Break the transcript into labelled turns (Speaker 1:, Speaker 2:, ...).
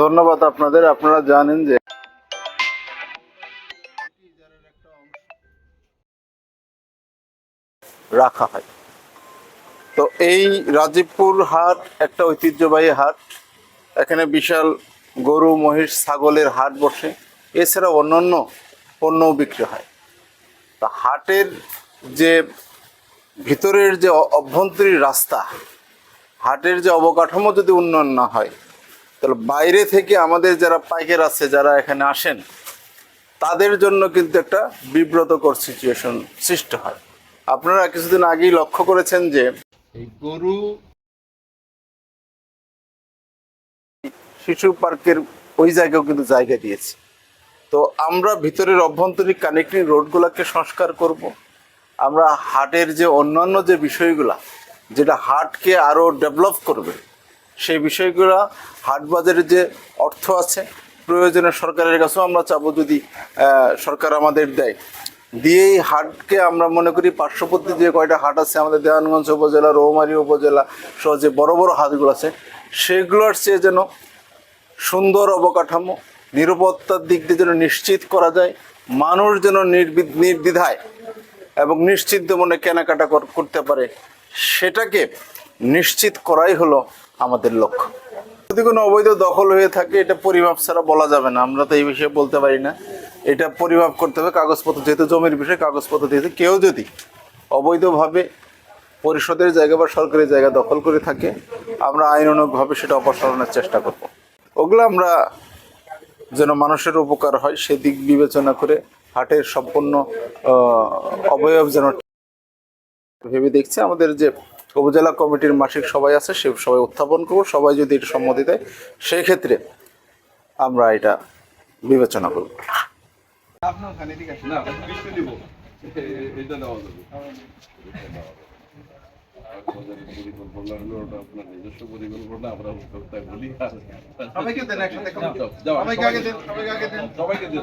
Speaker 1: ধন্যবাদ আপনাদের, আপনারা জানেন যে রাখা হয়। তো এই রাজীবপুর হাট একটা ঐতিহ্যবাহী হাট। এখানে বিশাল গরু, মহিষ, ছাগলের হাট বসে। এছাড়া অন্যান্য পণ্যও বিক্রি হয়। তা হাটের যে ভিতরের যে অভ্যন্তরীণ রাস্তা হাটের যে অবকাঠামো যদি উন্নয়ন না হয় তাহলে বাইরে থেকে আমাদের যারা পাইকার আছে যারা এখানে আসেন তাদের জন্য কিন্তু একটা বিব্রতকর সিচুয়েশন সৃষ্টি হয়। আপনারা কিছুদিন আগেই লক্ষ্য করেছেন যে এই গরু শিশু পার্কের ওই জায়গাও কিন্তু জায়গা দিয়েছে। তো আমরা ভিতরের অভ্যন্তরীণ কানেক্টিং রোডগুলোকে সংস্কার করব। আমরা হাটের যে অন্যান্য যে বিষয়গুলা, যেটা হাটকে আরও ডেভেলপ করবে, সেই বিষয়গুলো হাট বাজারের যে অর্থ আছে, প্রয়োজনে সরকারের কাছেও আমরা চাবো যদি সরকার আমাদের দেয়। দিয়েই হাটকে আমরা মনে করি পার্শ্ববর্তী যে কয়টা হাট আছে, আমাদের দেওয়ানগঞ্জ উপজেলা, রৌমারী উপজেলা, সহ যে বড় বড় হাটগুলো আছে, সেগুলোর চেয়ে যেন সুন্দর অবকাঠামো, নিরাপত্তার দিক দিয়ে যেন নিশ্চিত করা যায়, মানুষ যেন নির্বি- নির্দ্বিধায় এবং নিশ্চিন্ত মনে কেনাকাটা করতে পারে, সেটাকে নিশ্চিত করাই হলো আমাদের লক্ষ্য। যদি কোনো অবৈধ দখল হয়ে থাকে, এটা পরিমাপ ছাড়া বলা যাবে না। আমরা তো এই বিষয়ে বলতে পারি না। এটা পরিমাপ করতে হবে কাগজপত্র, যেহেতু জমির বিষয়ে কাগজপত্র দিয়েছে। কেউ যদি অবৈধভাবে পরিষদের জায়গা বা সরকারি জায়গা দখল করে থাকে, আমরা আইনানুগভাবে সেটা অপসারণের চেষ্টা করব। ওগুলো আমরা যেন মানুষের উপকার হয় সেদিক বিবেচনা করে হাটের সম্পূর্ণ অবয়ব যেন ভেবে দেখছে। আমাদের যে উপজেলা কমিটির মাসিক সবাই আছে, সে সবাই উত্থাপন করব। সবাই যদি এটা সম্মতি দেয়, সেক্ষেত্রে আমরা এটা বিবেচনা করব।
Speaker 2: না? পরিকল্পনা হলো ওটা আপনার নিজস্ব পরিকল্পনা আমরা তাই বলি আর
Speaker 1: সবাইকে দেন একসাথে সবাইকে আগে দেন। সবাইকে আগে দেন।
Speaker 2: সবাইকে দিন